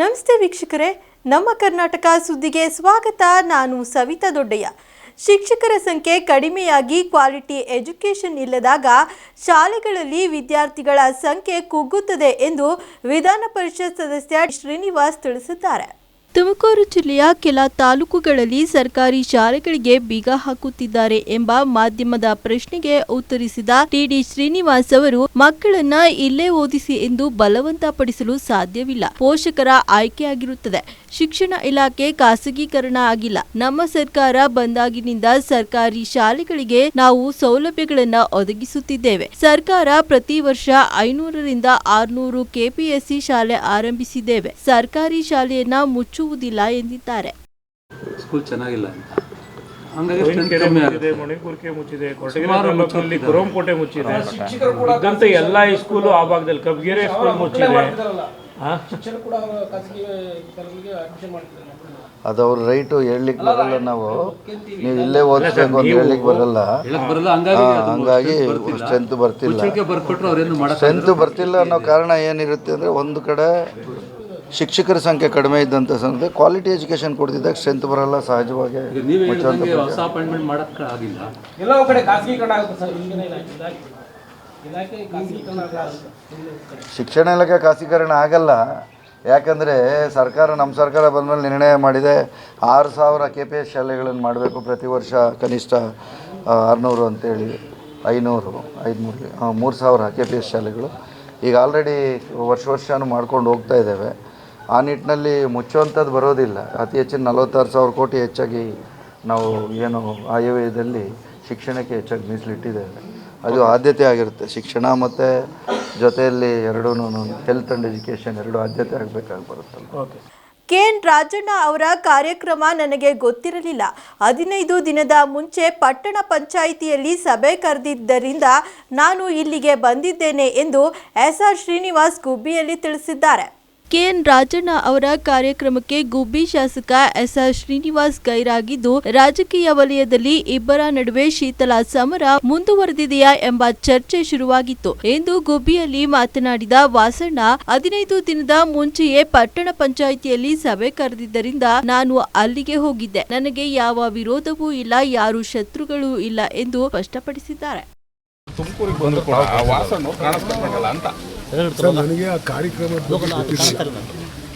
ನಮಸ್ತೆ ವೀಕ್ಷಕರೇ. ನಮ್ಮ ಕರ್ನಾಟಕ ಸುದ್ದಿಗೆ ಸ್ವಾಗತ. ನಾನು ಸವಿತಾ ದೊಡ್ಡಯ್ಯ. ಶಿಕ್ಷಕರ ಸಂಖ್ಯೆ ಕಡಿಮೆಯಾಗಿ, ಕ್ವಾಲಿಟಿ ಎಜುಕೇಷನ್ ಇಲ್ಲದಾಗ ಶಾಲೆಗಳಲ್ಲಿ ವಿದ್ಯಾರ್ಥಿಗಳ ಸಂಖ್ಯೆ ಕುಗ್ಗುತ್ತದೆ ಎಂದು ವಿಧಾನ ಪರಿಷತ್ ಸದಸ್ಯ ಶ್ರೀನಿವಾಸ್ ತಿಳಿಸಿದ್ದಾರೆ. ತುಮಕೂರು ಜಿಲ್ಲೆಯ ಕೆಲ ತಾಲೂಕುಗಳಲ್ಲಿ ಸರ್ಕಾರಿ ಶಾಲೆಗಳಿಗೆ ಬೀಗ ಹಾಕುತ್ತಿದ್ದಾರೆ ಎಂಬ ಮಾಧ್ಯಮದ ಪ್ರಶ್ನೆಗೆ ಉತ್ತರಿಸಿದ ಟಿಡಿ ಶ್ರೀನಿವಾಸ್ ಅವರು, ಮಕ್ಕಳನ್ನ ಇಲ್ಲೇ ಓದಿಸಿ ಎಂದು ಬಲವಂತಪಡಿಸಲು ಸಾಧ್ಯವಿಲ್ಲ. ಪೋಷಕರ ಆಯ್ಕೆಯಾಗಿರುತ್ತದೆ. ಶಿಕ್ಷಣ ಇಲಾಖೆ ಖಾಸಗೀಕರಣ ಆಗಿಲ್ಲ. ನಮ್ಮ ಸರ್ಕಾರ ಬಂದಾಗಿನಿಂದ ಸರ್ಕಾರಿ ಶಾಲೆಗಳಿಗೆ ನಾವು ಸೌಲಭ್ಯಗಳನ್ನ ಒದಗಿಸುತ್ತಿದ್ದೇವೆ. ಸರ್ಕಾರ ಪ್ರತಿ ವರ್ಷ ಐನೂರರಿಂದ ಆರ್ನೂರು ಕೆಪಿಎಸ್ಸಿ ಶಾಲೆ ಆರಂಭಿಸಿದ್ದೇವೆ. ಸರ್ಕಾರಿ ಶಾಲೆಯನ್ನ ಮುಚ್ಚುವುದಿಲ್ಲ ಎಂದಿದ್ದಾರೆ. ಸ್ಕೂಲ್ ಚೆನ್ನಾಗಿಲ್ಲ ಮುಚ್ಚಿದೆ ಮುಚ್ಚಿದೆ ಕೊರಟಗೆರೆ ಸುಮಾರು ಮುಚ್ಚಿದೆ. ಇದ್ದಂತ ಎಲ್ಲ ಸ್ಕೂಲು ಆ ಭಾಗದಲ್ಲಿ ಕಬ್ಗೆರೆ ಸ್ಕೂಲ್ ಮುಚ್ಚಿದೆ? ಅದು ಅವ್ರ ರೈಟು ಹೇಳಲಿಕ್ಕೆ ಬರಲ್ಲ ನಾವು. ನೀವು ಇಲ್ಲೇ ಓದಿಸ್ಬೇಕು ಅಂತ ಹೇಳಲಿಕ್ಕೆ ಬರಲ್ಲ. ಹಂಗಾಗಿ. ಸ್ಟ್ರೆಂತ್ ಬರ್ತಿಲ್ಲ. ಸ್ಟ್ರೆಂತ್ ಬರ್ತಿಲ್ಲ. ಅನ್ನೋ ಕಾರಣ ಏನಿರುತ್ತೆ ಅಂದರೆ ಒಂದು ಕಡೆ ಶಿಕ್ಷಕರ ಸಂಖ್ಯೆ ಕಡಿಮೆ ಇದ್ದಂಥ ಸಂದರ್ಭ ಕ್ವಾಲಿಟಿ ಎಜುಕೇಷನ್ ಕೊಡ್ತಿದ್ದಾಗ ಸ್ಟ್ರೆಂತ್ ಬರಲ್ಲ ಸಹಜವಾಗಿ ಶಿಕ್ಷಣ ಇಲಾಖೆ ಖಾಸಗೀಕರಣ ಆಗಲ್ಲ. ಯಾಕಂದರೆ ಸರ್ಕಾರ ನಮ್ಮ ಸರ್ಕಾರ ಬಂದಮೇಲೆ ನಿರ್ಣಯ ಮಾಡಿದೆ. ಆರು ಸಾವಿರ ಕೆ ಪಿ ಎಸ್ ಶಾಲೆಗಳನ್ನು ಮಾಡಬೇಕು ಪ್ರತಿ ವರ್ಷ ಕನಿಷ್ಠ ಆರುನೂರು ಅಂತೇಳಿ, ಐನೂರು ಐದುನೂರು ಮೂರು ಸಾವಿರ ಕೆ ಪಿ ಎಸ್ ಶಾಲೆಗಳು. ಈಗ ಆಲ್ರೆಡಿ ವರ್ಷ ವರ್ಷನೂ ಮಾಡ್ಕೊಂಡು ಹೋಗ್ತಾ ಇದ್ದೇವೆ. ಆ ನಿಟ್ಟಿನಲ್ಲಿ ಮುಚ್ಚುವಂಥದ್ದು ಬರೋದಿಲ್ಲ. ಅತಿ ಹೆಚ್ಚಿನ ನಲವತ್ತಾರು ಸಾವಿರ ಕೋಟಿ ಹೆಚ್ಚಾಗಿ ನಾವು ಏನು ಆಯವ್ಯಯದಲ್ಲಿ ಶಿಕ್ಷಣಕ್ಕೆ ಹೆಚ್ಚಾಗಿ ಮೀಸಲಿಟ್ಟಿದ್ದೇವೆ. ಅದು ಆದ್ಯತೆ ಆಗಿರುತ್ತೆ. ಶಿಕ್ಷಣ ಮತ್ತು ಜೊತೆಯಲ್ಲಿ ಎರಡೂ ಹೆಲ್ತ್ ಆ್ಯಂಡ್ ಎಜುಕೇಷನ್ ಎರಡು ಆದ್ಯತೆ ಆಗಬೇಕಾಗಿ ಬರುತ್ತಲ್ಲ ಕೆಎನ್ ರಾಜಣ್ಣ ಅವರ ಕಾರ್ಯಕ್ರಮ ನನಗೆ ಗೊತ್ತಿರಲಿಲ್ಲ. ಹದಿನೈದು ದಿನದ ಮುಂಚೆ ಪಟ್ಟಣ ಪಂಚಾಯಿತಿಯಲ್ಲಿ ಸಭೆ ಕರೆದಿದ್ದರಿಂದ ನಾನು ಇಲ್ಲಿಗೆ ಬಂದಿದ್ದೇನೆ ಎಂದು ಎಸ್ ಆರ್ ಶ್ರೀನಿವಾಸ್ ಗುಬ್ಬಿಯಲ್ಲಿ ತಿಳಿಸಿದ್ದಾರೆ. ಕೆಎನ್ ರಾಜಣ್ಣ ಅವರ ಕಾರ್ಯಕ್ರಮಕ್ಕೆ ಗುಬ್ಬಿ ಶಾಸಕ ಎಸ್. ಆರ್. ಶ್ರೀನಿವಾಸ್ ಗೈರಾಗಿದ್ದು, ರಾಜಕೀಯ ವಲಯದಲ್ಲಿ ಇಬ್ಬರ ನಡುವೆ ಶೀತಲ ಸಮರ ಮುಂದುವರೆದಿದೆಯಾ ಎಂಬ ಚರ್ಚೆ ಶುರುವಾಗಿತ್ತು. ಎಂದು ಗುಬ್ಬಿಯಲ್ಲಿ ಮಾತನಾಡಿದ ವಾಸಣ್ಣ, ಹದಿನೈದು ದಿನದ ಮುಂಚೆಯೇ ಪಟ್ಟಣ ಪಂಚಾಯಿತಿಯಲ್ಲಿ ಸಭೆ ಕರೆದಿದ್ದರಿಂದ ನಾನು ಅಲ್ಲಿಗೆ ಹೋಗಿದ್ದೆ. ನನಗೆ ಯಾವ ವಿರೋಧವೂ ಇಲ್ಲ, ಯಾರು ಶತ್ರುಗಳೂ ಇಲ್ಲ ಎಂದು ಸ್ಪಷ್ಟಪಡಿಸಿದ್ದಾರೆ. ಅಂತ. ಸರ್ ನನಗೆ ಆ ಕಾರ್ಯಕ್ರಮ ಗೊತ್ತಿರಲಿಲ್ಲ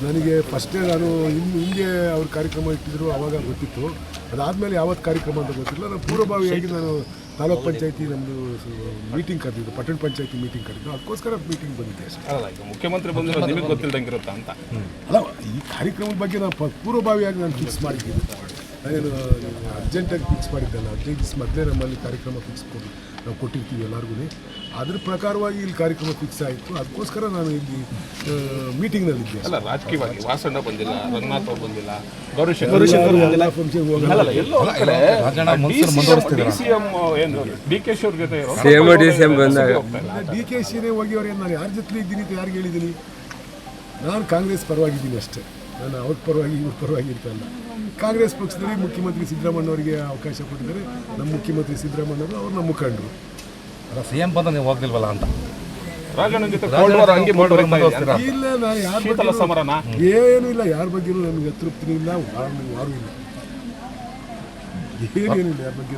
ನನಗೆ ಫಸ್ಟೇ ನಾನು ಇನ್ನು ಹಿಂಗೆ ಅವ್ರ ಕಾರ್ಯಕ್ರಮ ಇಟ್ಟಿದ್ರು ಆವಾಗ ಗೊತ್ತಿತ್ತು. ಅದಾದಮೇಲೆ ಯಾವತ್ತು ಕಾರ್ಯಕ್ರಮ ಅಂತ ಗೊತ್ತಿಲ್ಲ. ನಾನು ಪೂರ್ವಭಾವಿಯಾಗಿ ನಾನು ತಾಲೂಕ್ ಪಂಚಾಯತಿ ನಮ್ಮದು ಮೀಟಿಂಗ್ ಕರೆದಿದ್ದು ಪಟ್ಟಣ ಪಂಚಾಯತಿ ಮೀಟಿಂಗ್ ಕರೆದಿದ್ದು. ಅದಕ್ಕೋಸ್ಕರ ಮೀಟಿಂಗ್ ಬಂದಿದ್ದೆ ಅಷ್ಟೇ ಮುಖ್ಯಮಂತ್ರಿ ಬಂದಿರೋ ನಿಮಗೆ ಅಂತ? ಅಲ್ಲ ಈ ಕಾರ್ಯಕ್ರಮದ ಬಗ್ಗೆ ನಾನು ಪೂರ್ವಭಾವಿಯಾಗಿ ನಾನು ಫಿಕ್ಸ್ ಮಾಡಿದ್ದೀನಿ. ನಾನೇನು ಅರ್ಜೆಂಟಾಗಿ ಫಿಕ್ಸ್ ಮಾಡಿದ್ದಲ್ಲ. ಹದಿನೈದು ದಿವಸ ಮೊದಲೇ ನಮ್ಮಲ್ಲಿ ಕಾರ್ಯಕ್ರಮ ಫಿಕ್ಸ್ ಕೊಡಿ ನಾವು ಕೊಟ್ಟಿರ್ತೀವಿ ಎಲ್ಲರಿಗೂ ಅದ್ರ ಪ್ರಕಾರವಾಗಿ ಇಲ್ಲಿ ಕಾರ್ಯಕ್ರಮ ಫಿಕ್ಸ್ ಆಯಿತು. ಅದಕ್ಕೋಸ್ಕರ ನಾನು ಇಲ್ಲಿ ಮೀಟಿಂಗ್ನಲ್ಲಿದ್ದೆ ಅಲ್ಲ ರಾಜಕೀಯವಾಗಿ ವಾಸಣ್ಣ ಬಂದಿಲ್ಲ ರಂಗನಾಥ್ ಅವ್ರು ಬಂದಿಲ್ಲ ಗೌರಿಶಂಕರ್ ಎಲ್ಲ ಫಂಕ್ಷನ್ ಡಿ ಕೆ ಜೊತೆ ಡಿ ಕೆ ಶಿನೇ ಹೋಗಿ ಅವ್ರು ನಾನು ಯಾರ ಜೊತೆ ಇದ್ದೀನಿ ಅಂತ ಯಾರಿಗೆ ಹೇಳಿದ್ದೀನಿ? ನಾನು ಕಾಂಗ್ರೆಸ್ ಪರವಾಗಿದ್ದೀನಿ ಅಷ್ಟೇ. ನಾನು ಅವ್ರ ಪರವಾಗಿ ಇವ್ರ ಪರವಾಗಿ ಇರ್ತಲ್ಲ ಕಾಂಗ್ರೆಸ್ ಪಕ್ಷದಲ್ಲಿ ಮುಖ್ಯಮಂತ್ರಿ ಸಿದ್ದರಾಮಣ್ಣವರಿಗೆ ಅವಕಾಶ ಕೊಟ್ಟಿದ್ದಾರೆ. ನಮ್ಮ ಮುಖ್ಯಮಂತ್ರಿ ಸಿದ್ದರಾಮಣ್ಣವರು ಅವರು ನಮ್ಮ ಮುಖಂಡರು. ಸಿಎಂ ಬಂದ ನೀವು ಹೋಗ್ಲಿಲ್ವಲ್ಲ ಅಂತ? ರಾಜಣ್ಣ ಜೊತೆ ಕೋಲ್ಡ್ ವಾರ್ ಹಂಗೆ ಮುಂದುವರಿತಾ ಇದೆ ಅಂತ. ಇಲ್ಲ ಯಾರ ಶೀತಲ ಸಮರನ? ಏನೂ ಇಲ್ಲ ಯಾರ ಬಗ್ಗೆನೂ ನನಗೆ ಅತೃಪ್ತಿನೂ ಇಲ್ಲ ವಾರ ವಾರು ಇಲ್ಲ. ಏನೇನಿಲ್ಲ ಯಾರ ಬಗ್ಗೆ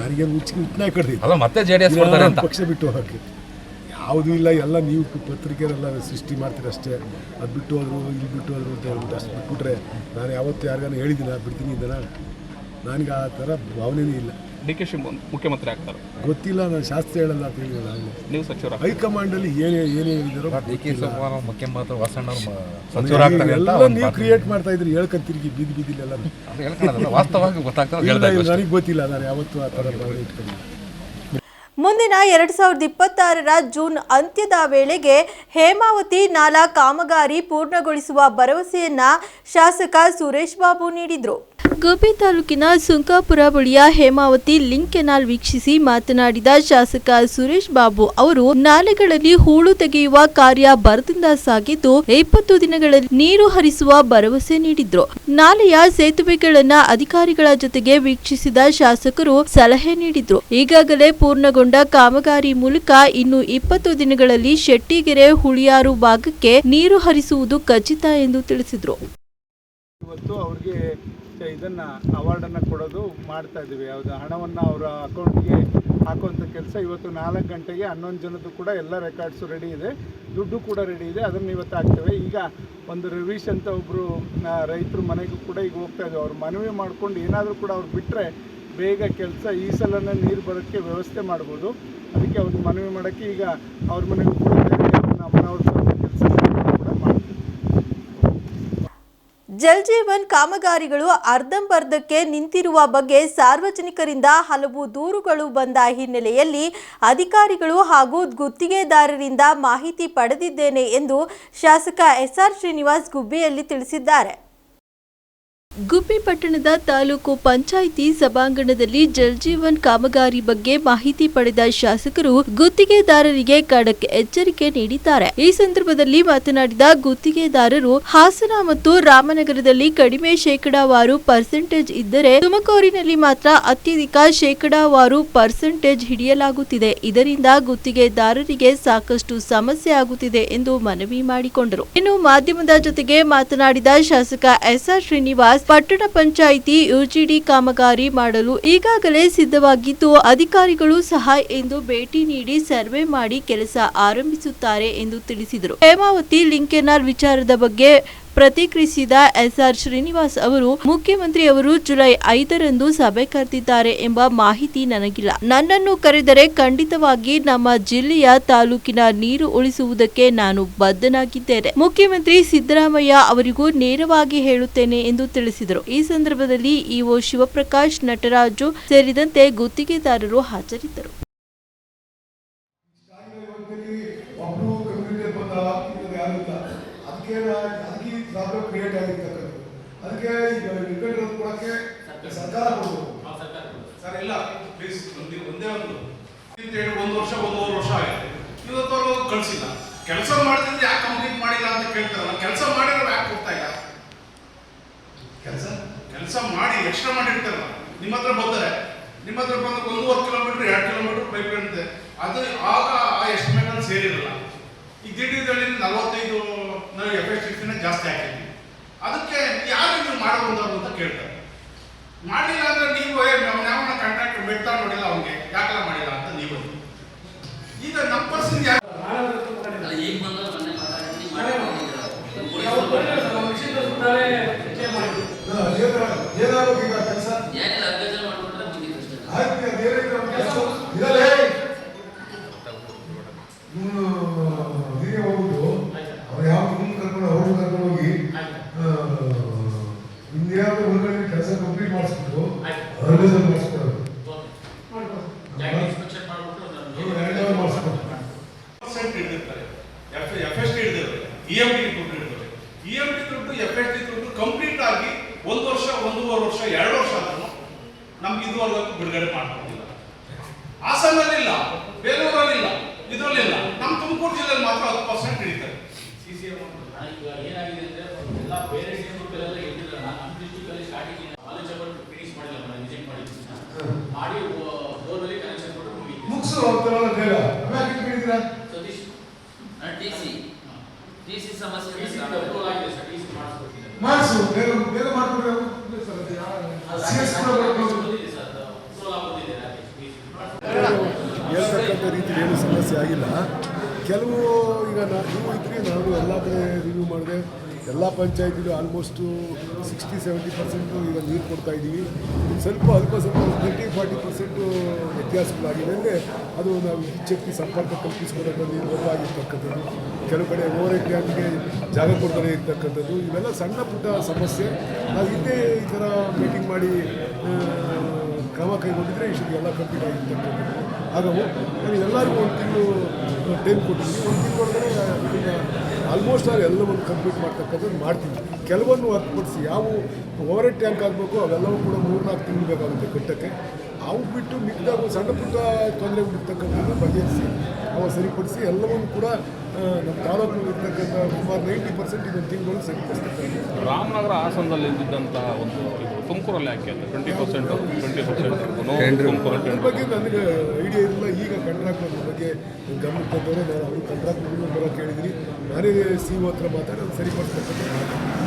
ಯಾರಿಗೆ ಹುಚ್ಚಿ ಹುಟ್ಟನ ಕಡ್ದಿದ್ದು ಅಲ್ಲ ಮತ್ತೆ ಜೆ ಡಿ ಎಸ್ ಬರ್ತಾರೆ ಅಂತ. ಪಕ್ಷ ಬಿಟ್ಟು ಹೋಗಕ್ಕೆ. ಯಾವುದೂ ಇಲ್ಲ ಎಲ್ಲ ನೀವು ಪತ್ರಿಕೆರೆಲ್ಲ ಸೃಷ್ಟಿ ಮಾಡ್ತೀರಿ ಅಷ್ಟೇ. ಅದು ಬಿಟ್ಟು ಹೋದ್ರು ಇಲ್ಲಿ ಬಿಟ್ಟು ಹೋದ್ರು ಅಂತ ಹೇಳ್ಬಿಟ್ಟು ಅಷ್ಟು ಬಿಟ್ಬಿಟ್ರೆ ನಾನು ಯಾವತ್ತು ಯಾರಿಗಾನ ಹೇಳಿದ್ದೀನಿ ಬಿಡ್ತೀನಿ ಇದನ್ನ. ನನಗೆ ಆ ಥರ ಭಾವನೆನೇ ಇಲ್ಲ. ಡಿ ಕೆ ಶಿವ್ ಮುಖ್ಯಮಂತ್ರಿ ಆಗ್ತಾರೆ. ಗೊತ್ತಿಲ್ಲ ನಾನು ಶಾಸ್ತ್ರ ಹೇಳಲ್ಲ ಅಂತ ಹೇಳಿಲ್ಲ ನೀವು ಸಚಿವರ ಹೈಕಮಾಂಡಲ್ಲಿ ಏನೇ ಏನೇ ಹೇಳಿದಾರೋ ಡಿ ಕೆ ಶಿವಕುಮಾರ್ ಮುಖ್ಯಮಂತ್ರಿ ವಾಸಣ್ಣ ಎಲ್ಲ ಒಂದು ನೀವು ಕ್ರಿಯೇಟ್ ಮಾಡ್ತಾ ಇದ್ರಿ ಹೇಳ್ಕೊಂಡ್ ತಿರುಗಿ ಬೀದಿ ಬೀದಿಲ್ಲ ಎಲ್ಲ. ಅದು ಹೇಳ್ಕೊಳ್ಳೋದಲ್ಲ, ವಾಸ್ತವವಾಗಿ ಗೊತ್ತಾಗ್ತದೆ ನನಗೆ ಗೊತ್ತಿಲ್ಲ ನಾನು ಯಾವತ್ತೂ ಆ ಥರ ಇಟ್ಕೊಂಡು ಇಟ್ಕೊಂಡಿಲ್ಲ. ಮುಂದಿನ ಎರಡ್ ಸಾವಿರದ ಇಪ್ಪತ್ತಾರರ ಜೂನ್ ಅಂತ್ಯದ ವೇಳೆಗೆ ಹೇಮಾವತಿ ನಾಲಾ ಕಾಮಗಾರಿ ಪೂರ್ಣಗೊಳಿಸುವ ಭರವಸೆಯನ್ನ ಶಾಸಕ ಸುರೇಶ್ ಬಾಬು ನೀಡಿದ್ರು. ಗುಬ್ಬಿ ತಾಲೂಕಿನ ಸುಂಕಾಪುರ ಬಳಿಯ ಹೇಮಾವತಿ ಲಿಂಕ್ ಕೆನಾಲ್ ವೀಕ್ಷಿಸಿ ಮಾತನಾಡಿದ ಶಾಸಕ ಸುರೇಶ್ ಬಾಬು ಅವರು, ನಾಲೆಗಳಲ್ಲಿ ಹೂಳು ತೆಗೆಯುವ ಕಾರ್ಯ ಬರದಿಂದ ಸಾಗಿದ್ದು ಇಪ್ಪತ್ತು ದಿನಗಳಲ್ಲಿ ನೀರು ಹರಿಸುವ ಭರವಸೆ ನೀಡಿದ್ರು. ನಾಲೆಯ ಸೇತುವೆಗಳನ್ನ ಅಧಿಕಾರಿಗಳ ಜೊತೆಗೆ ವೀಕ್ಷಿಸಿದ ಶಾಸಕರು ಸಲಹೆ ನೀಡಿದ್ರು. ಈಗಾಗಲೇ ಪೂರ್ಣಗೊಂಡ ಕಾಮಗಾರಿ ಮೂಲಕ ಇನ್ನು ಇಪ್ಪತ್ತು ದಿನಗಳಲ್ಲಿ ಶೆಟ್ಟಿಗೆರೆ ಹುಳಿಯಾರು ಭಾಗಕ್ಕೆ ನೀರು ಹರಿಸುವುದು ಖಚಿತ ಎಂದು ತಿಳಿಸಿದ್ರು. ಇವತ್ತು ಅವ್ರಿಗೆ ಇದನ್ನು ಅವಾರ್ಡನ್ನು ಕೊಡೋದು ಮಾಡ್ತಾ ಇದ್ದೀವಿ. ಯಾವುದು ಹಣವನ್ನು ಅವರ ಅಕೌಂಟ್ಗೆ ಹಾಕುವಂಥ ಕೆಲಸ ಇವತ್ತು ನಾಲ್ಕು ಗಂಟೆಗೆ ಹನ್ನೊಂದು ಜನದ್ದು ಕೂಡ ಎಲ್ಲ ರೆಕಾರ್ಡ್ಸು ರೆಡಿ ಇದೆ. ದುಡ್ಡು ಕೂಡ ರೆಡಿ ಇದೆ. ಅದನ್ನು ಇವತ್ತು ಹಾಕ್ತೇವೆ. ಈಗ ಒಂದು ರವೀಶ್ ಅಂತ ಒಬ್ಬರು ರೈತರು ಮನೆಗೂ ಕೂಡ ಈಗ ಹೋಗ್ತಾ ಇದ್ದೀವಿ ಅವ್ರು ಮನವಿ ಮಾಡ್ಕೊಂಡು ಏನಾದರೂ ಕೂಡ ಅವ್ರು ಬಿಟ್ಟರೆ ಬೇಗ ಕೆಲಸ ಈ ಸಲನೇ ನೀರು ಬರೋಕ್ಕೆ ವ್ಯವಸ್ಥೆ ಮಾಡ್ಬೋದು. ಅದಕ್ಕೆ ಅವ್ರಿಗೆ ಮನವಿ ಮಾಡೋಕ್ಕೆ ಈಗ ಅವ್ರ ಮನೆಗೂ ಕೂಡ ಬೇರೆ ಅವ್ರನ್ನ ಮನವೊಲಿಸುವಂಥ ಕೆಲಸ ಕೂಡ ಮಾಡ್ತೀವಿ ಜಲ್ ಜೀವನ್ ಕಾಮಗಾರಿಗಳು ಅರ್ಧಂಬರ್ಧಕ್ಕೆ ನಿಂತಿರುವ ಬಗ್ಗೆ ಸಾರ್ವಜನಿಕರಿಂದ ಹಲವು ದೂರುಗಳು ಬಂದ ಹಿನ್ನೆಲೆಯಲ್ಲಿ ಅಧಿಕಾರಿಗಳು ಹಾಗೂ ಗುತ್ತಿಗೆದಾರರಿಂದ ಮಾಹಿತಿ ಪಡೆದಿದ್ದೇನೆ ಎಂದು ಶಾಸಕ ಎಸ್ಆರ್ ಶ್ರೀನಿವಾಸ್ ಗುಬ್ಬಿಯಲ್ಲಿ ತಿಳಿಸಿದ್ದಾರೆ. ಗುಬ್ಬಿ ಪಟ್ಟಣದ ತಾಲೂಕು ಪಂಚಾಯಿತಿ ಸಭಾಂಗಣದಲ್ಲಿ ಜಲ್ ಜೀವನ್ ಕಾಮಗಾರಿ ಬಗ್ಗೆ ಮಾಹಿತಿ ಪಡೆದ ಶಾಸಕರು ಗುತ್ತಿಗೆದಾರರಿಗೆ ಖಡಕ್ ಎಚ್ಚರಿಕೆ ನೀಡಿದ್ದಾರೆ. ಈ ಸಂದರ್ಭದಲ್ಲಿ ಮಾತನಾಡಿದ ಗುತ್ತಿಗೆದಾರರು, ಹಾಸನ ಮತ್ತು ರಾಮನಗರದಲ್ಲಿ ಕಡಿಮೆ ಶೇಕಡಾವಾರು ಪರ್ಸೆಂಟೇಜ್ ಇದ್ದರೆ ತುಮಕೂರಿನಲ್ಲಿ ಮಾತ್ರ ಅತ್ಯಧಿಕ ಶೇಕಡಾವಾರು ಪರ್ಸೆಂಟೇಜ್ ಹಿಡಿಯಲಾಗುತ್ತಿದೆ. ಇದರಿಂದ ಗುತ್ತಿಗೆದಾರರಿಗೆ ಸಾಕಷ್ಟು ಸಮಸ್ಯೆ ಆಗುತ್ತಿದೆ ಎಂದು ಮನವಿ ಮಾಡಿಕೊಂಡರು. ಇನ್ನು ಮಾಧ್ಯಮದ ಜೊತೆಗೆ ಮಾತನಾಡಿದ ಶಾಸಕ ಎಸ್ಆರ್ ಶ್ರೀನಿವಾಸ್ ಪಟ್ಟಣ ಪಂಚಾಯಿತಿ ಯುಜಿಡಿ ಕಾಮಗಾರಿ ಮಾಡಲು ಈಗಾಗಲೇ ಸಿದ್ಧವಾಗಿದ್ದು, ಅಧಿಕಾರಿಗಳು ಸಹ ಎಂದು ಭೇಟಿ ನೀಡಿ ಸರ್ವೆ ಮಾಡಿ ಕೆಲಸ ಆರಂಭಿಸುತ್ತಾರೆ ಎಂದು ತಿಳಿಸಿದರು. ಹೇಮಾವತಿ ಲಿಂಕೆನಾಲ್ ವಿಚಾರದ ಬಗ್ಗೆ ಪ್ರತಿಕ್ರಿಯಿಸಿದ ಎಸ್ಆರ್ ಶ್ರೀನಿವಾಸ್ ಅವರು, ಮುಖ್ಯಮಂತ್ರಿ ಅವರು ಜುಲೈ ಐದರಂದು ಸಭೆ ಕರೆದಿದ್ದಾರೆ ಎಂಬ ಮಾಹಿತಿ ನನಗಿಲ್ಲ. ನನ್ನನ್ನು ಕರೆದರೆ ಖಂಡಿತವಾಗಿ ನಮ್ಮ ಜಿಲ್ಲೆಯ ತಾಲೂಕಿನ ನೀರು ಉಳಿಸುವುದಕ್ಕೆ ನಾನು ಬದ್ಧನಾಗಿದ್ದೇನೆ. ಮುಖ್ಯಮಂತ್ರಿ ಸಿದ್ದರಾಮಯ್ಯ ಅವರಿಗೂ ನೇರವಾಗಿ ಹೇಳುತ್ತೇನೆ ಎಂದು ತಿಳಿಸಿದರು. ಈ ಸಂದರ್ಭದಲ್ಲಿ ಇಒ ಶಿವಪ್ರಕಾಶ್, ನಟರಾಜು ಸೇರಿದಂತೆ ಗುತ್ತಿಗೆದಾರರು ಹಾಜರಿದ್ದರು. ಇದು ಪ್ರಾಬ್ಲಮ್ ಕ್ರಿಯೇಟ್ ಆಗಿರ್ತಕ್ಕಂಥದ್ದು. ಅದಕ್ಕೆ ಈಗ ರಿಪೇರ್ ಕೊಡಕ್ಕೆ ಸರ್ಕಾರ ಕೊಡಬೇಕು. ಸರ್ ಇಲ್ಲ. ಪ್ಲೀಸ್ ಒಂದೇ ಒಂದೇ ಒಂದು. ಅಂತೇಳಿ ಒಂದು ವರ್ಷ ಒಂದೂವರೆ ವರ್ಷ ಆಗಿದೆ ಇವತ್ತು ಅವರು ಕಳಿಸಿಲ್ಲ. ಕೆಲಸ ಮಾಡಿದ್ರೆ ಯಾಕೆ ಕಂಪ್ಲೀಟ್ ಮಾಡಿಲ್ಲ ಅಂತ ಕೇಳ್ತಾರಲ್ಲ. ಕೆಲಸ ಮಾಡಿರೋ ಯಾಕೆ ಕೊಡ್ತಾ ಇಲ್ಲ? ಕೆಲಸ? ಕೆಲಸ ಮಾಡಿ ಎಕ್ಸ್ಟ್ರಾ ಮಾಡಿರ್ತಾರಲ್ಲ. ನಿಮ್ಮ ಹತ್ರ ಬಂದರೆ. ನಿಮ್ಮ ಹತ್ರ ಬಂದು ಒಂದೂವರೆ ಕಿಲೋಮೀಟರ್ ಎರಡು ಕಿಲೋಮೀಟರ್ ಪೈಪ್ ಇರುತ್ತೆ ಅದು ಆಗ ಆ ಎಸ್ಟಿಮೇಟ್ ಅಲ್ಲಿ ಸೇರಿರಲ್ಲ. ಈ ದಿಢೀರ್ ನಲವತ್ತೈದು ಜಾಸ್ತಿ ಆಗಿದೆ ಅದಕ್ಕೆ ಯಾರು ನೀವು ಮಾಡಬಹುದು ಅಂತ ಕೇಳ್ತಾರೆ. ಮಾಡಿಲ್ಲ ಅಂದ್ರೆ ನೀವು ನಾವು ಯಾವನ ಕಾಂಟ್ರಾಕ್ಟ್ ಬಿಡ್ತಾ ನೋಡಿಲ್ಲ ಅವ್ನಿಗೆ ಯಾಕಲ್ಲ ಮಾಡಿಲ್ಲ ಅಂತ ನೀವು ಈಗ ನಮ್ಮ ಪರ್ಸನ್ ಯಾರು ಏನಾಗಬೇಕು ಈಗ ಕೆಲಸ ಆಯ್ತು ಅದೇನಿದ್ರೆ ಕೆಲಸ ಇದಲ್ಲೇ ಇವನು ಹಿರಿಯ ಹೋಗ್ಬಿಟ್ಟು ಅವ್ರು ಯಾವ ಮುಂದೆ ಕರ್ಕೊಂಡು ಅವ್ರು ಕರ್ಕೊಂಡು ಹೋಗಿ ಇನ್ಯಾವುದೋ ಒಳಗಡೆ ಕೆಲಸ ಕಂಪ್ಲೀಟ್ ಮಾಡಿಸ್ಬಿಟ್ಟು ಆರ್ಗನೈಸರ್ ಮಾಡಿಸ್ಕೊಡೋದು ಎರಡು ಅವರ್ ಮಾಡಿಸ್ಕೊಡ್ತಾರೆ ಪರ್ಸೆಂಟ್ ಹಿಡಿದಿರ್ತಾರೆ ಎಫ್ ಎಫ್ ಎಸ್ ಟಿ ಹಿಡಿದಿರ್ತಾರೆ ಇ ಎಂ ಟಿ ದುಡ್ಡು ಹಿಡಿದಿರ್ತಾರೆ ಇ ಎಂ ಟಿ ದುಡ್ಡು ಎಫ್ ಎಸ್ ಟಿ ದುಡ್ಡು ಕಂಪ್ಲೀಟ್ ಆಗಿ ಒಂದು ವರ್ಷ ಒಂದೂವರೆ ವರ್ಷ ಎರಡು ವರ್ಷ ಆದ್ರೂ ನಮ್ಗೆ ಇದುವರೆಗೂ ಬಿಡುಗಡೆ ಮಾಡ್ಕೊಂಡಿಲ್ಲ ಹಾಸನಲ್ಲಿಲ್ಲ ಬೇಲೂರಲ್ಲಿಲ್ಲ ಇದರಲ್ಲಿಲ್ಲ ನಮ್ಮ ತುಮಕೂರು ಜಿಲ್ಲೆಯಲ್ಲಿ ಮಾತ್ರ ಹತ್ತು ಪರ್ಸೆಂಟ್ ಹಿಡಿತಾರೆ ಸಿ ಸಿ ಎಂ ಈಗ ಏನಾಗಿದೆ ಅಂದ್ರೆ ಬೇರೆ ಡಿಸ್ಟ್ರಿಕ್ಟೆಲ್ಲ ಹೇಳಿದ್ರಲ್ಲ ನಮ್ಮ ಡಿಸ್ಟ್ರಿಕ್ಟಲ್ಲಿ ಸ್ಟಾರ್ಟಿಂಗ್ ಕಾಲೇಜ್ ಫಿನಿಶ್ ಮಾಡಿಲ್ಲ ನಾನು ರಿಜೆಕ್ಟ್ ಮಾಡಿದ್ದೀನಿ. ಮಾಡಿ ಬೋರ್ನಲ್ಲಿ ಕನೆಕ್ಷನ್ ಕೊಟ್ಟು ಮುಗೀತು ಮುಗಿಸು ಹೋಗ್ತಾರಲ್ಲ ಬೇಗ ಆಮ್ಯಾಕೆ ಕೇಳಿದ್ದೀರಾ Satish. T C. T C ಸಮಸ್ಯೆ ಟಿ ಸಿ ಆಗಿದೆ ಸರ್. ಟಿ ಸಿ ಮಾಡಿಸ್ಕೊಟ್ಟಿದ್ದಾರೆ. ಮಾಡಿಸು ಬೇಗ ಬೇಗ ಸರ್? ಸಿ ಎಸ್ ಕೂಡ ಸರ್. ಹೇಳ್ತಕ್ಕಂಥ ರೀತಿ ಏನು ಸಮಸ್ಯೆ ಆಗಿಲ್ಲ. ಕೆಲವು ಈಗ ನಾವು ನೀವು ಇದ್ರಿ ನಾನು ಎಲ್ಲ ಕಡೆ ರಿವ್ಯೂ ಮಾಡಿದೆ. ಎಲ್ಲ ಪಂಚಾಯತಿಲು ಆಲ್ಮೋಸ್ಟು ಸಿಕ್ಸ್ಟಿ ಸೆವೆಂಟಿ ಪರ್ಸೆಂಟು ಈಗ ನೀರು ಕೊಡ್ತಾ ಇದ್ದೀವಿ ಸ್ವಲ್ಪ ಅಲ್ಪ ಸ್ವಲ್ಪ ತರ್ಟಿ ಫಾರ್ಟಿ ಪರ್ಸೆಂಟು ವ್ಯತ್ಯಾಸಗಳಾಗಿದೆ ಅಂದರೆ ಅದು ನಾವು ವಿದ್ಯುಚ್ಛಕ್ತಿ ಸಂಪರ್ಕ ಕಲ್ಪಿಸ್ಕೊಳ್ಳೋದು ನೀರು ಆಗಿರ್ತಕ್ಕಂಥದ್ದು ಕೆಲವು ಕಡೆ ಓವರ್ ಟ್ಯಾಂಕ್ಗೆ ಜಾಗ ಕೊಡ್ತಾನೆ ಇರ್ತಕ್ಕಂಥದ್ದು. ಇವೆಲ್ಲ ಸಣ್ಣ ಪುಟ್ಟ ಸಮಸ್ಯೆ. ನಾವು ಹಿಂದೆ ಈ ಥರ ಮೀಟಿಂಗ್ ಮಾಡಿ ಕ್ರಮ ಕೈಗೊಂಡಿದ್ರೆ ಇಷ್ಟು ಎಲ್ಲ ಕಂಪ್ಲೀಟ್ ಆಗಿರ್ತಕ್ಕಂಥದ್ದು. ಹಾಗೂ ನಾನು ಎಲ್ಲರಿಗೂ ಒಂದು ತಿಂಗಳು ಟೈಮ್ ಕೊಟ್ಟಿದ್ದೀನಿ ಒಂದು ತಿಂಗಳು ಒಳಗಡೆ ಇದನ್ನು ಆಲ್ಮೋಸ್ಟ್ ಆಲ್ ಎಲ್ಲವನ್ನು ಕಂಪ್ಲೀಟ್ ಮಾಡ್ತಕ್ಕಂಥದ್ದು ಮಾಡ್ತೀವಿ ಕೆಲವನ್ನು ಹೊರತುಪಡಿಸಿ ಯಾವ ಓವರ್ ಟ್ಯಾಂಕ್ ಆಗಬೇಕು, ಅವೆಲ್ಲವೂ ಕೂಡ ಮೂರ್ನಾಲ್ಕು ತಿಂಗಳು ಬೇಕಾಗುತ್ತೆ ಕಟ್ಟಕ್ಕೆ. ಅವು ಬಿಟ್ಟು ಮಿಕ್ಕಿದಾಗ ಸಣ್ಣ ಪುಟ್ಟ ತೊಂದರೆ ಬಿಡ್ತಕ್ಕಂಥದ್ದು ಬಗೆಹರಿಸಿ, ಅವು ಸರಿಪಡಿಸಿ ಎಲ್ಲವನ್ನು ಕೂಡ ನಮ್ಮ ತಾಲೂಕು ಇರ್ತಕ್ಕಂಥ ಸುಮಾರು ನೈಂಟಿ ಪರ್ಸೆಂಟ್ ಇದೊಂದು ತಿಂಗಳು ಸಂಕಷ್ಟ ರಾಮನಗರ ಹಾಸನದಲ್ಲಿ ಇದ್ದಿದ್ದಂತಹ ಒಂದು ತುಮಕೂರಲ್ಲಿ ಯಾಕೆ ಅಂತ twenty percent twenty percent Tumakuru ಅದ್ರ ಬಗ್ಗೆ ನನಗೆ ಐಡಿಯಾ ಇಲ್ಲ ಈಗ ಕಂಟ್ರಾಕ್ಟ್ ಅದ್ರ ಬಗ್ಗೆ ಗಮನಕ್ಕೆ ತಂದವರೆ ನಾನು ಅವ್ರು ಕಂಟ್ರಾಕ್ಟ್ ಬರೋಕೆ ಹೇಳಿದ್ದೀನಿ ನಾನೇ ಸಿ ಒ ಹತ್ರ ಮಾತಾಡಿ ಅದು ಸರಿಪಡಿಸ್ತಕ್ಕಂಥ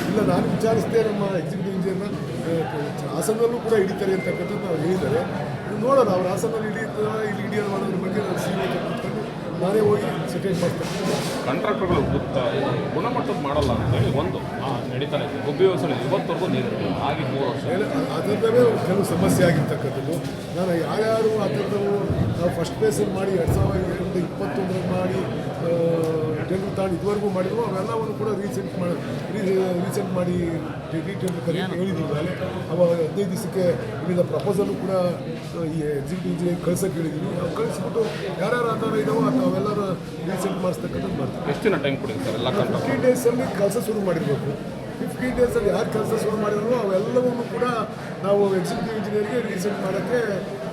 ಇಲ್ಲ ನಾನು ವಿಚಾರಿಸಿದೆ ನಮ್ಮ ಎಕ್ಸಿಕ್ಯೂಟಿವ್ ಇಂಜಿನಿಯರ್ನ ಹಾಸನದಲ್ಲೂ ಕೂಡ ಹಿಡಿತಾರೆ ಅಂತಕ್ಕಂಥದ್ದು ನಾವು ಹೇಳಿದ್ದಾರೆ. ನೋಡೋಣ ಅವ್ರು ಹಾಸನಲ್ಲಿ ಹಿಡಿಯುತ್ತಾ ಇಲ್ಲಿ ಹಿಡಿಯೋದು ಮಾಡೋದ್ರ ಬಗ್ಗೆ ನಾನು ಸಿ ಒ ಹತ್ರ ಕೂತ್ಕೊಂಡು ನಾನೇ ಹೋಗಿ ಮಾಡ್ತಕ್ಕಂಥ ಕಾಂಟ್ರಾಕ್ಟರ್ಗಳು ಗುಣಮಟ್ಟದ ಮಾಡಲ್ಲ ಅಂತ ಹೇಳಿ ಒಂದು. ಇದೆ. ಗುಬ್ಬಿ ವ್ಯವಸ್ಥೆ ಇವತ್ತವರೆಗೂ ನೀರು ಆಗಿ ಮೂರು ವರ್ಷ. ಅದರಲ್ಲೇ ಕೆಲವು ಸಮಸ್ಯೆ ಆಗಿರ್ತಕ್ಕಂಥದ್ದು. ನಾನು ಯಾರ್ಯಾರು ನಾವು ಫಸ್ಟ್ ಪ್ಲೇಸಲ್ಲಿ ಮಾಡಿ ಎರಡು ಸಾವಿರದ ಇಪ್ಪತ್ತೊಂದರಲ್ಲಿ ಮಾಡಿ ಟೆಂಡರ್ ತಾಂಡು ಇದುವರೆಗೂ ಮಾಡಿದ್ರು ಅವೆಲ್ಲವನ್ನು ಕೂಡ ರೀಸೆಂಟ್ ಮಾಡಿ ರೀಸೆಂಟ್ ಮಾಡಿ ಟೆಂಡರ್ ಕರಿ ಹೇಳಿದ್ರು. ಅಲ್ಲಿ ಅವಾಗ ಹದಿನೈದು ದಿವಸಕ್ಕೆ ಇಲ್ಲಿಂದ ಪ್ರಪೋಸಲು ಕೂಡ ಈ ಎಕ್ಸಿಕ್ಯೂಟಿವ್ ಇಂಜಿನಿಯರ್ ಕಳ್ಸೋಕ್ಕೆ ಹೇಳಿದ್ದೀವಿ ನಾವು ಕಳಿಸ್ಬಿಟ್ಟು ಯಾರ್ಯಾರು ಆಧಾರ ಇದಾವೋ ಅಥವಾ ಅವೆಲ್ಲರೂ ರೀಸೆಂಟ್ ಮಾಡಿಸ್ತಕ್ಕಂಥದ್ದು ಮಾಡ್ತೀವಿ. ಎಷ್ಟು ದಿನ ಟೈಮ್ ಕೊಡಿ ಸರ್ ಎಲ್ಲ ಡೇಸಲ್ಲಿ ಕೆಲಸ ಶುರು ಮಾಡಿರಬೇಕು. ಫಿಫ್ಟೀನ್ ಡೇಸಲ್ಲಿ ಯಾರು ಕೆಲಸ ಶುರು ಮಾಡಿದ್ರು ಅವೆಲ್ಲವನ್ನು ಕೂಡ ನಾವು ಎಕ್ಸಿಕ್ಯೂಟಿವ್ ಇಂಜಿನಿಯರ್ಗೆ ರೀಸೆಂಟ್ ಮಾಡೋಕ್ಕೆ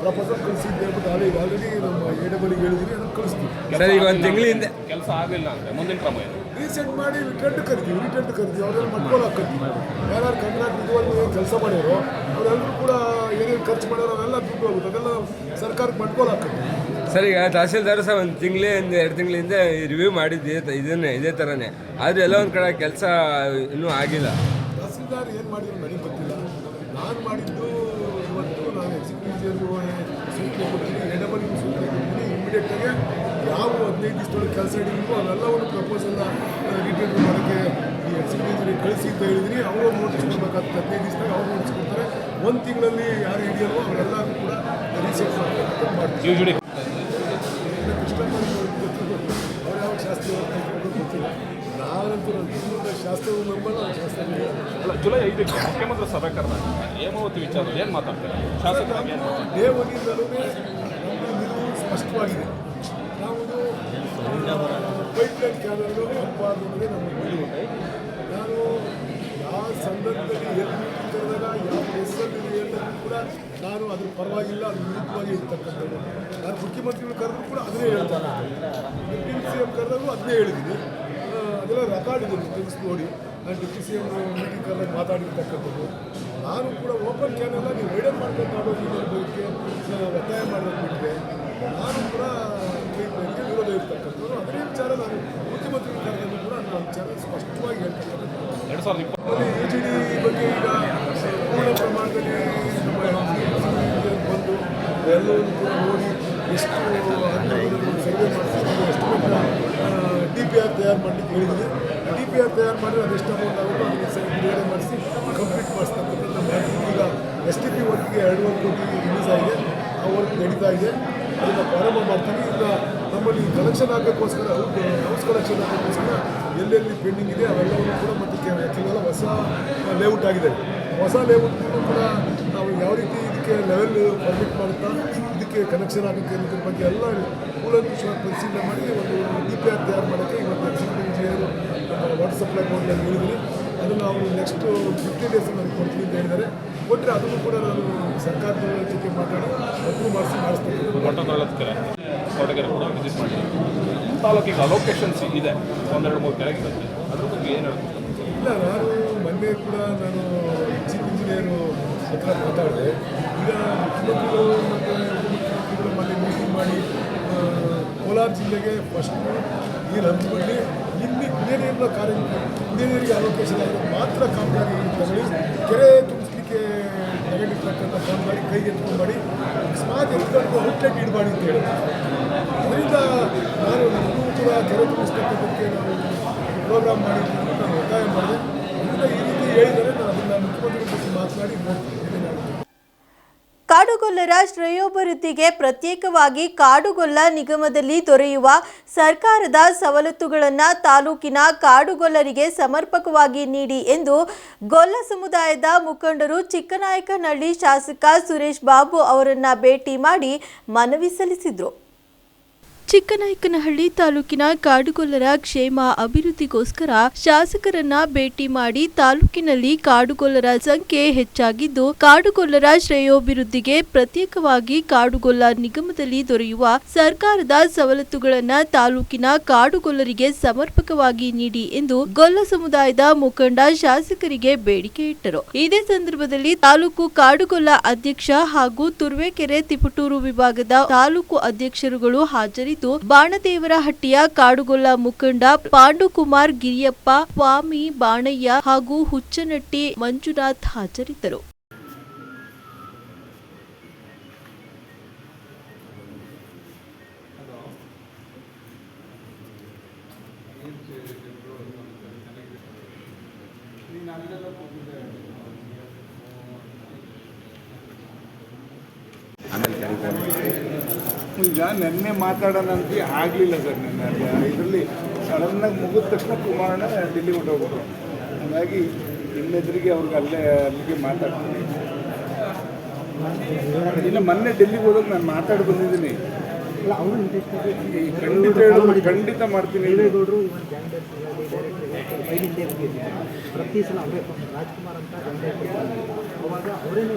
ಪ್ರಪೋಸಲ್ ಕಳಿಸಿದ್ದೆ ಅಂದ್ಬಿಟ್ಟು ಆಲ್ರೆಡಿ ಆಲ್ರೆಡಿ ನಮ್ಮ ಎ ಡಬಲ್ಗೆ ಹೇಳಿದ್ದೀನಿ ಅದನ್ನು ಕಳಿಸ್ತೀವಿ ಸರ್ ಈಗ ಒಂದು ತಿಂಗಳಿಂದ ಕೆಲಸ ಆಗಲಿಲ್ಲ ಅಂದರೆ ಮುಂದಿನ ಕ್ರಮ ಏನು? ರೀಸೆಂಟ್ ಮಾಡಿ ರಿಟರ್ನ್ ಕರಿತೀವಿ ರಿಟರ್ನ್ ಕರಿತೀವಿ ಅವರೆಲ್ಲ ಮಟ್ಕೊಂಡು ಹಾಕ್ತೀವಿ ಯಾರು ಕಾಂಟ್ರಾಕ್ಟ್ ಇದುವರೆಗೂ ಏನು ಕೆಲಸ ಮಾಡಿರೋ ಅವರೆಲ್ಲರೂ ಕೂಡ ಏನೇನು ಖರ್ಚು ಮಾಡ್ಯಾರೋ ಅವೆಲ್ಲ ದುಡ್ಡು ಹೋಗುತ್ತೆ. ಅದೆಲ್ಲ ಸರ್ಕಾರಕ್ಕೆ ಮಟ್ಕೊಂಡು ಹಾಕ್ತೀವಿ ಸರ್ ಈಗ ತಹಸೀಲ್ದಾರ್ ಸಹ ಒಂದು ತಿಂಗಳೇ ಒಂದು ಎರಡು ತಿಂಗಳಿಂದ ರಿವ್ಯೂ ಮಾಡಿದ್ದು ಇದೇ- ಇದನ್ನೇ ಇದೇ ಥರನೇ ಆದರೆ ಎಲ್ಲ ಒಂದು ಕಡೆ ಕೆಲಸ ಇನ್ನೂ ಆಗಿಲ್ಲ. ತಹಸೀಲ್ದಾರ್ ಏನು ಮಾಡಿದ್ರು ನನಗೆ ಗೊತ್ತಿಲ್ಲ. ನಾನು ಮಾಡಿದ್ದು ಎಕ್ಸಿಕ್ಯೂಟಿವ್ ಸೂಚನೆ ಕೊಡ್ತೀನಿ ಎ ಡಬಲ್ ಸೂಚನೆ ಇಮಿಡಿಯೇಟಾಗಿ ಯಾವ ಹದಿನೈದು ದಿವಸದೊಳಗೆ ಕೆಲಸ ಹಿಡಿಬೇಕು ಅವೆಲ್ಲವನ್ನು ಪ್ರಪೋಸಲ್ನ ರಿಟೇಲ್ ಮಾಡೋಕ್ಕೆ ಎಕ್ಸಿಕ್ಯೂಟಿವ್ ಕಳಿಸಿ ಅಂತ ಹೇಳಿದ್ರಿ ಅವರು ನೋಟಿಸ್ ಕೊಡಬೇಕಾಗ್ತದೆ ಹದಿನೈದು ದಿವಸದಾಗ ಅವ್ರು ನೋಟಿಸ್ ಕೊಡ್ತಾರೆ. ಒಂದು ತಿಂಗಳಲ್ಲಿ ಯಾರು ಹಿಡಿಯಲ್ವೋ ಅವರೆಲ್ಲರೂ ಕೂಡ ರೀಸೆಟ್ ಮಾಡ್ತಾರೆ ಮಾಡ್ತೀವಿ ಯೂಶಲಿ ಅವ್ರು ಯಾವ ಶಾಸ್ತ್ರ ಗೊತ್ತಿಲ್ಲ ನಾನಂತೂ ನನ್ನ ಜೀವನದ ಶಾಸ್ತ್ರವು ನಂಬಲ್ಲ ಶಾಸ್ತ್ರ ಅಲ್ಲ ಜುಲೈ ಐದಕ್ಕೆ ಮುಖ್ಯಮಂತ್ರಿ ಸಭೆ ಕರೆದಾಗ ಹೇಮಾವತಿ ವಿಚಾರ ಏನು ಮಾತಾಡ್ತಾರೆ? ಶಾಸಕರಾಗಿ ಏನು? ನಿಲುವು ಸ್ಪಷ್ಟವಾಗಿದೆ. ನಾವು ಪೈಪ್ಲೈನ್ ಕ್ಯಾನಲ್ಲು ಅನ್ನೋದೇ ನಮ್ಮ ನಿಲುವು ನಾನು ಯಾವ ಸಂದರ್ಭದಲ್ಲಿ ಎಲ್ಲಿ ಕರೆದಾಗ ಯಾವ ಪ್ಲೇಸಲ್ಲಿ ಹೇಳಿದ್ರು ಕೂಡ ನಾನು ಅದ್ರ ಪರವಾಗಿಲ್ಲ ಅದು ವಿರುದ್ಧವಾಗಿ ಇರ್ತಕ್ಕಂಥದ್ದು. ನಾನು ಮುಖ್ಯಮಂತ್ರಿಗಳು ಕರೆದ್ರು ಕೂಡ ಅದನ್ನೇ ಹೇಳ್ತಾರೆ. ಸಿ ಎಂ ಕರೆದಾಗೂ ಅದನ್ನೇ ಹೇಳಿದ್ದೀನಿ. ಅದೆಲ್ಲ ರೆಕಾರ್ಡ್ ಇದೆ ತೆಗೆಸಿ ನೋಡಿ. ನಾನು ಡಿಪ್ಟಿ ಸಿ ಎಂ ಮೀಟಿಂಗ್ ಕರೆದಾಗ ಮಾತಾಡಿರ್ತಕ್ಕಂಥದ್ದು. ನಾನು ಕೂಡ ಓಪನ್ ಚಾನೆಲ್ ನೀವು ರೈಡರ್ ಮಾಡಬೇಕು ಇದರ ಬಗ್ಗೆ ಒತ್ತಾಯ ಮಾಡಬೇಕು ಬಿಟ್ಟರೆ ನಾನು ಕೂಡ ಟ್ರೀಟ್ಮೆಂಟ್ಗೆ ವಿರೋಧ ಇರ್ತಕ್ಕಂಥದ್ದು. ಅದೇ ವಿಚಾರ ನಾನು ಮುಖ್ಯಮಂತ್ರಿ ಕರೆದಲ್ಲೂ ಕೂಡ ನಾನು ವಿಚಾರ ಸ್ಪಷ್ಟವಾಗಿ ಹೇಳ್ತಕ್ಕಂಥದ್ದು. ಎರಡು ಸಾವಿರದ ಇಪ್ಪತ್ತು ಎ ಜಿ ಡಿ ಬಗ್ಗೆ ಈಗ ಪೂರ್ಣ ಪ್ರಮಾಣದಲ್ಲಿ ಬಂದು ಎಲ್ಲವನ್ನು ಕೂಡ ನೋಡಿ ಎಷ್ಟು ಸರ್ವೆ ಮಾಡಿಸಿ ನಾವು ಎಷ್ಟು ಡಿ ಪಿ ಆರ್ ತಯಾರು ಮಾಡಲಿಕ್ಕೆ ಹೇಳಿದ್ದೀನಿ ಡಿ ಪಿ ಆರ್ ತಯಾರು ಮಾಡಿದ್ರೆ ಅದೆಷ್ಟು ಅಮೌಂಟ್ ಆಗುತ್ತೋ ಅದಕ್ಕೆ ಸರಿ ಬಿಡುಗಡೆ ಮಾಡಿಸಿ ಕಂಪ್ಲೀಟ್ ಮಾಡಿಸ್ತಕ್ಕಂಥದ್ದು. ಮಾಡ್ತೀವಿ ಈಗ ಎಸ್ ಟಿ ಪಿ ವರ್ಕ್ಗೆ ಎರಡು ಕೋಟಿ ರಿಲೀಸ್ ಆಗಿದೆ. ಆ ವರ್ಕ್ ನಡೀತಾ ಇದೆ. ಅದನ್ನು ಪ್ರಾರಂಭ ಮಾಡ್ತೀವಿ. ಈಗ ನಮ್ಮಲ್ಲಿ ಕಲೆಕ್ಷನ್ ಆಗಬೇಕೋಸ್ಕರ ಹೌಸ್ ಕಲೆಕ್ಷನ್ ಆಗಬೇಕೋಸ್ಕರ ಎಲ್ಲೆಲ್ಲಿ ಪೆಂಡಿಂಗ್ ಇದೆ ಅವೆಲ್ಲವನ್ನು ಕೂಡ ಮತ್ತು ಕೆಲವೆಲ್ಲ ಹೊಸ ಲೇಔಟ್ ಆಗಿದೆ. ಹೊಸ ಲೇಔಟ್ ಕೂಡ ನಾವು ಯಾವ ರೀತಿ ಲೆವೆಲ್ ಪರ್ಮಿಟ್ ಮಾಡುತ್ತಾ ಇದಕ್ಕೆ ಕನೆಕ್ಷನ್ ಆಗುತ್ತೆ ಅನ್ನೋದ್ರ ಬಗ್ಗೆ ಎಲ್ಲ ಕೂಲಂಕುಷವಾಗಿ ಪರಿಶೀಲನೆ ಮಾಡಿ ಒಂದು ಡಿ ಪಿ ಆರ್ ತಯಾರು ಮಾಡೋಕ್ಕೆ ಇವತ್ತು ಎಕ್ಸಿಕ್ಯೂಟಿವ್ ಇಂಜಿನಿಯರ್ ನಮ್ಮ ವಾಟರ್ ಸಪ್ಲೈ ಬೋರ್ಡ್ನಲ್ಲಿ ಹೇಳಿದ್ದೀನಿ. ಅದನ್ನು ಅವರು ನೆಕ್ಸ್ಟ್ ಫಿಫ್ಟಿ ಡೇಸ್ ನಾನು ಕೊಡ್ತೀನಿ ಅಂತ ಹೇಳಿದ್ದಾರೆ. ಕೊಟ್ಟರೆ ಅದನ್ನು ಕೂಡ ನಾನು ಸರ್ಕಾರದ ಜೊತೆ ಮಾತಾಡಿ ಅಪ್ರೂವ್ ಮಾಡಿಸಿ ಮಾಡಿಸ್ತೀನಿ. ತಾಲೂಕಿಗೆ ಅಲೋಕೇಶನ್ಸ್ ಇದೆ. ಒಂದೆರಡು ಮೂರು ಕೆರೆಗೆ ಇರುತ್ತೆ ಅದ್ರ ಬಗ್ಗೆ ಏನು ಇಲ್ಲ ನಾನು ಮೊನ್ನೆ ಕೂಡ ನಾನು ಚೀಫ್ ಇಂಜಿನಿಯರು ಹತ್ರ ಮಾತಾಡಿದೆ. ಈಗ ಮುಖ್ಯಮಂತ್ರಿಗಳು ಮತ್ತು ಉಪಮುಖ್ಯಮಂತ್ರಿಗಳು ಮೀಟಿಂಗ್ ಮಾಡಿ ಕೋಲಾರ ಜಿಲ್ಲೆಗೆ ಫಸ್ಟು ನೀರು ಹಂಚಿಕೊಳ್ಳಿ ಇಲ್ಲಿ ಕುಡಿಯ ಕಾರ್ಯ ಕುಡಿಯರಿಗೆ ಅಲೋಕೇಶನ್ ಮಾತ್ರ ಕಾಮಗಾರಿ ತಗೊಳ್ಳಿ. ಕೆರೆ ತುಂಬಿಸ್ಲಿಕ್ಕೆ ತಗೊಂಡಿರ್ತಕ್ಕಂಥ ಕಾಮಗಾರಿ ಕೈಗೆ ಎತ್ಕೊಂಡು ಮಾಡಿ. ಅಕಸ್ಮಾತ್ ಎತ್ಕೊಂಡು ಔಟ್ಲೆಟ್ ಇಡಬಾಡಿ ಅಂತ ಹೇಳಿದ್ರು. ಅದರಿಂದ ನಾನು ನಮಗೂ ಕೂಡ ಕೆರೆ ತುಂಬಿಸ್ತಕ್ಕಂಥದ್ದಕ್ಕೆ ನಾವು ಪ್ರೋಗ್ರಾಮ್ ಮಾಡಿದ್ದೀನಿ ನಾನು ಒತ್ತಾಯ ಮಾಡಿದೆ. ಅದರಿಂದ ಈ ರೀತಿ ಹೇಳಿದರೆ ನಾನು ಅದನ್ನು ಮುಖ್ಯಮಂತ್ರಿಗಳ ಜೊತೆ ಮಾತನಾಡಿ ನೋಡ್ತೀನಿ. ಶ್ರೇಯೋಭಿವೃದ್ಧಿಗೆ ಪ್ರತ್ಯೇಕವಾಗಿ ಕಾಡುಗೊಲ್ಲ ನಿಗಮದಲ್ಲಿ ದೊರೆಯುವ ಸರ್ಕಾರದ ಸವಲತ್ತುಗಳನ್ನು ತಾಲೂಕಿನ ಕಾಡುಗೊಲ್ಲರಿಗೆ ಸಮರ್ಪಕವಾಗಿ ನೀಡಿ ಎಂದು ಗೊಲ್ಲ ಸಮುದಾಯದ ಮುಖಂಡರು ಚಿಕ್ಕನಾಯಕನಹಳ್ಳಿ ಶಾಸಕ ಸುರೇಶ್ ಬಾಬು ಅವರನ್ನು ಭೇಟಿ ಮಾಡಿ ಮನವಿ ಸಲ್ಲಿಸಿದರು. ಚಿಕ್ಕನಾಯಕನಹಳ್ಳಿ ತಾಲೂಕಿನ ಕಾಡುಗೊಲ್ಲರ ಕ್ಷೇಮ ಅಭಿವೃದ್ಧಿಗೋಸ್ಕರ ಶಾಸಕರನ್ನ ಭೇಟಿ ಮಾಡಿ ತಾಲೂಕಿನಲ್ಲಿ ಕಾಡುಗೊಲ್ಲರ ಸಂಖ್ಯೆ ಹೆಚ್ಚಾಗಿದ್ದು, ಕಾಡುಗೊಲ್ಲರ ಶ್ರೇಯೋಭಿವೃದ್ಧಿಗೆ ಪ್ರತ್ಯೇಕವಾಗಿ ಕಾಡುಗೊಲ್ಲ ನಿಗಮದಲ್ಲಿ ದೊರೆಯುವ ಸರ್ಕಾರದ ಸವಲತ್ತುಗಳನ್ನ ತಾಲೂಕಿನ ಕಾಡುಗೊಲ್ಲರಿಗೆ ಸಮರ್ಪಕವಾಗಿ ನೀಡಿ ಎಂದು ಗೊಲ್ಲ ಸಮುದಾಯದ ಮುಖಂಡ ಶಾಸಕರಿಗೆ ಬೇಡಿಕೆ ಇಟ್ಟರು. ಇದೇ ಸಂದರ್ಭದಲ್ಲಿ ತಾಲೂಕು ಕಾಡುಗೊಲ್ಲ ಅಧ್ಯಕ್ಷ ಹಾಗೂ ತುರ್ವೇಕೆರೆ ತಿಪಟೂರು ವಿಭಾಗದ ತಾಲೂಕು ಅಧ್ಯಕ್ಷರುಗಳು ಹಾಜರಿದ್ದು ಬಾಣದೇವರಹಟ್ಟಿಯ ಕಾಡುಗೊಲ್ಲ ಮುಖಂಡ ಪಾಂಡುಕುಮಾರ್ ಗಿರಿಯಪ್ಪ ಸ್ವಾಮಿ ಬಾಣಯ್ಯ ಹಾಗೂ ಹುಚ್ಚನಟ್ಟಿ ಮಂಜುನಾಥ್ ಹಾಜರಿದ್ದರು. ಈಗ ನಿನ್ನೆ ಮಾತಾಡೋಣ ಅಂತ ಆಗಲಿಲ್ಲ ಸರ್ ನೆನ್ನೆ. ಇದರಲ್ಲಿ ಸಡನ್ನಾಗಿ ಮುಗಿದ ತಕ್ಷಣ ಕುಮಾರಣ್ಣ ಡೆಲ್ಲಿ ಹೊಟ್ಟೋಗ್ಬಿಟ್ರು ಹಾಗಾಗಿ ನಿಮ್ಮೆದುರಿಗೆ ಅವ್ರಿಗೆ ಅಲ್ಲೇ ಅಲ್ಲಿಗೆ ಮಾತಾಡ್ತೀನಿ. ಇನ್ನು ಮೊನ್ನೆ ಡೆಲ್ಲಿಗೆ ಹೋದಾಗ ನಾನು ಮಾತಾಡಿ ಬಂದಿದ್ದೀನಿ. ಖಂಡಿತ ಹೇಳೋದು ಖಂಡಿತ ಮಾಡ್ತೀನಿ. ಪ್ರತಿ ಸಲ ಅವರೇ ರಾಜ್ಕುಮಾರ್ ಅಂತ ಅವಾಗ ಅವರೇನೆ